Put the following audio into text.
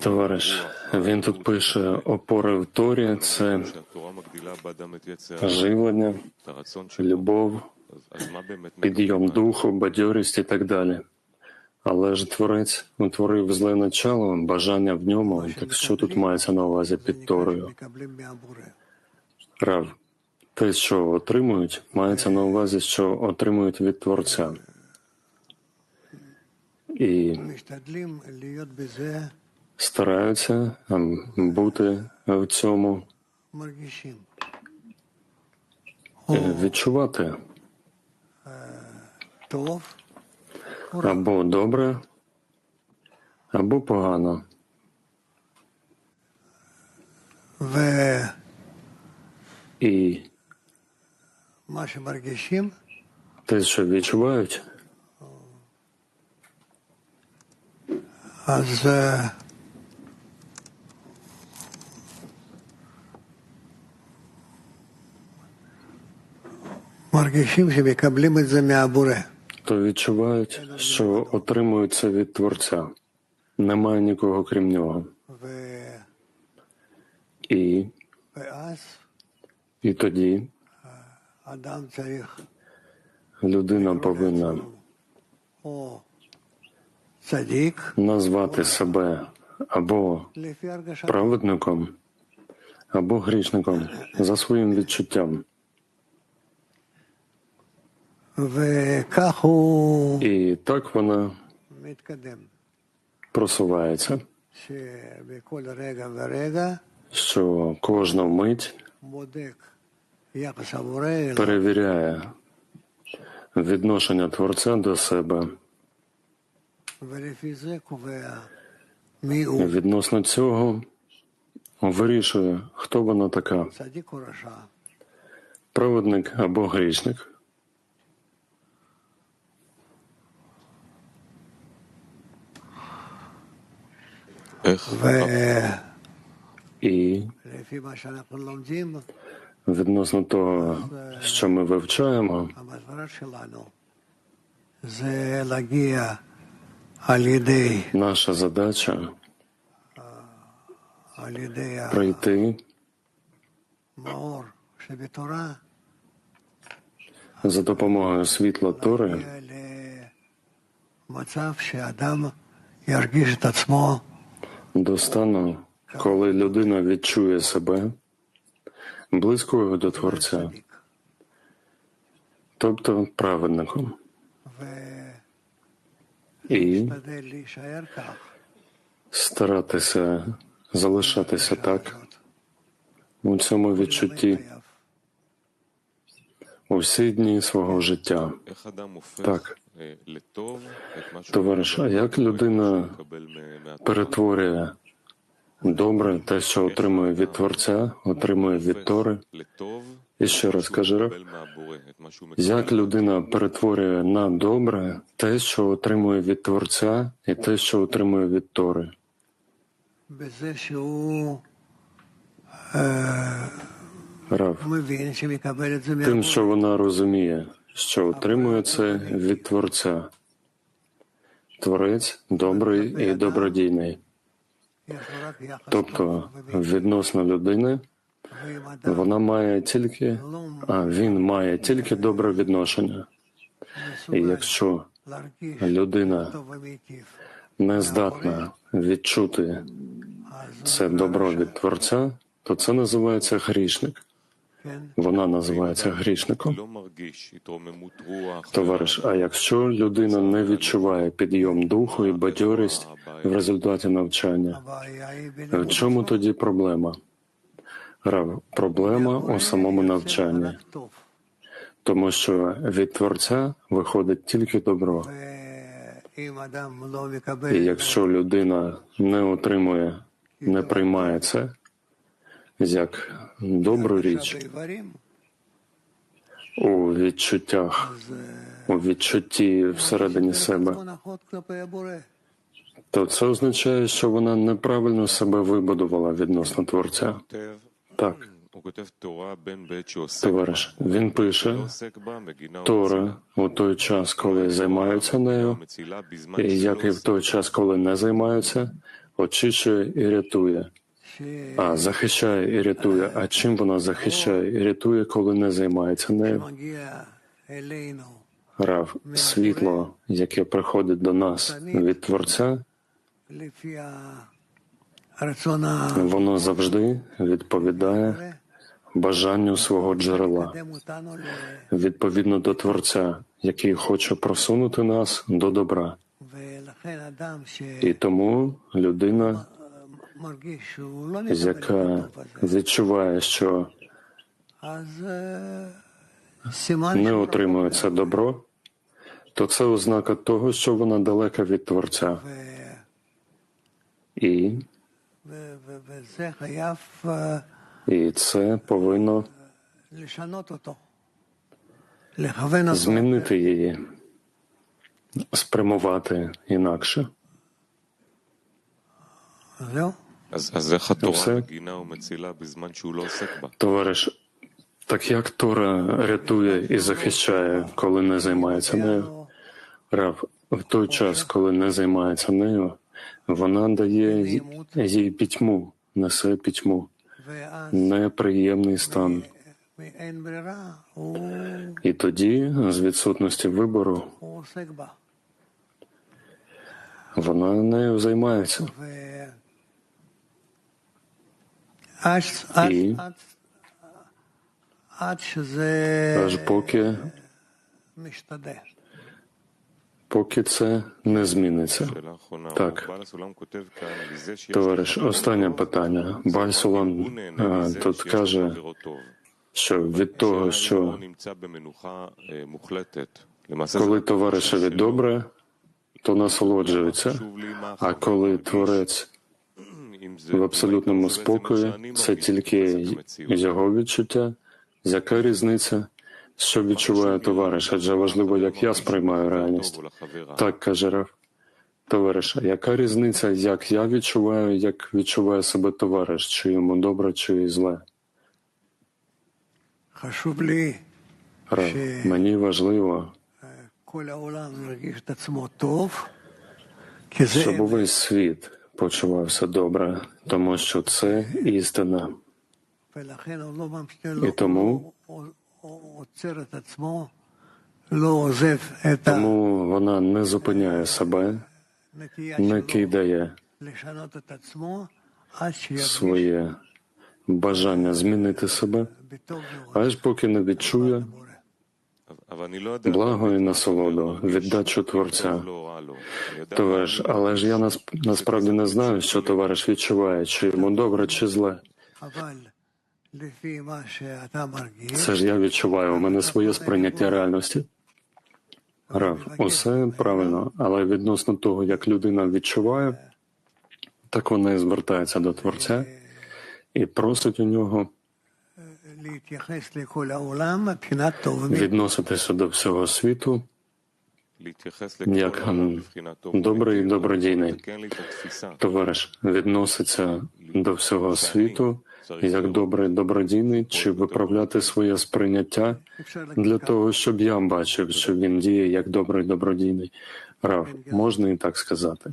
Товариш, він тут пише опори в Торі, це живлення, любов, підйом духу, бадьорість і так далі. Але ж творець утворив зле начало, бажання в ньому. Так що тут мається на увазі під Торою? Рав, те, що отримують, мається на увазі, що отримують від творця і стараються ем, бути в цьому, е, відчувати або добре, або погано. І те, що відчувають. אז אה, מרגישים שמקבלים את זה מהבורא. то відчувають, що отримують це від Творця. Немає нікого крім нього. ו- І, ואז і тоді אדם צריך людина повинна או צדיק, назвати себе або праведником, або грішником за своїм відчуттям. І так вона просувається, що кожна мить перевіряє відношення творця до себе. Відносно цього вирішує, хто вона така. Проводник або грішник. Е, І відносно того, що ми вивчаємо, Наша задача пройти. За допомогою світла Тори. До стану, коли людина відчує себе близькою до Творця, тобто праведником і старатися залишатися так у цьому відчутті у всі дні свого життя. Так. Товариш, а як людина перетворює добре те, що отримує від Творця, отримує від Тори, і ще раз каже Раб, як людина перетворює на добре те, що отримує від Творця, і те, що отримує від Тори. Рав. Тим, що вона розуміє, що отримує це від Творця. Творець добрий і добродійний. Тобто, відносно людини вона має тільки, а він має тільки добре відношення. І якщо людина не здатна відчути це добро від творця, то це називається грішник. Вона називається грішником. Товариш, а якщо людина не відчуває підйом духу і бадьорість в результаті навчання, в чому тоді проблема? Проблема у самому навчанні, тому що від творця виходить тільки добро. І якщо людина не отримує, не приймає це як добру річ у відчуттях, у відчутті всередині себе, то це означає, що вона неправильно себе вибудувала відносно творця. Так. Товариш, він пише Тора у той час, коли займаються нею, і як і в той час, коли не займаються, очищує і рятує, а захищає і рятує. А чим вона захищає і рятує, коли не займається нею? Рав, світло, яке приходить до нас від Творця. Воно завжди відповідає бажанню свого джерела відповідно до Творця, який хоче просунути нас до добра. І тому людина, яка відчуває, що не отримує це добро, то це ознака того, що вона далека від Творця. І і це повинно змінити її, спрямувати інакше. Товариш, так як Тора рятує і захищає, коли не займається нею, Рав, в той час, коли не займається нею. Вона дає їй пітьму, несе пітьму, неприємний стан. І тоді, з відсутності вибору, вона нею займається. І аж поки поки це не зміниться. Так. Товариш, останнє питання. Баль е, тут каже, що від того, що коли товаришеві добре, то насолоджується, а коли творець в абсолютному спокої, це тільки його відчуття. Яка різниця? що відчуває товариш, адже важливо, як я сприймаю реальність. Так каже Раф. Товариша, яка різниця, як я відчуваю, як відчуває себе товариш, чи йому добре, чи зле? Раф, мені важливо, щоб увесь світ почувався добре, тому що це істина. І тому тому вона не зупиняє себе, не кидає своє бажання змінити себе, аж поки не відчує благо і насолоду, віддачу творця. Товариш, але ж я насправді не знаю, що товариш відчуває, чи йому добре, чи зле. Це ж я відчуваю. У мене своє сприйняття реальності. Рав, усе правильно, але відносно того, як людина відчуває, так вона і звертається до Творця і просить у нього відноситися до всього світу як добрий і добродійний. Товариш відноситься до всього світу як добрий добродійний, чи виправляти своє сприйняття для того, щоб я бачив, що він діє як добрий добродійний рав. Можна і так сказати.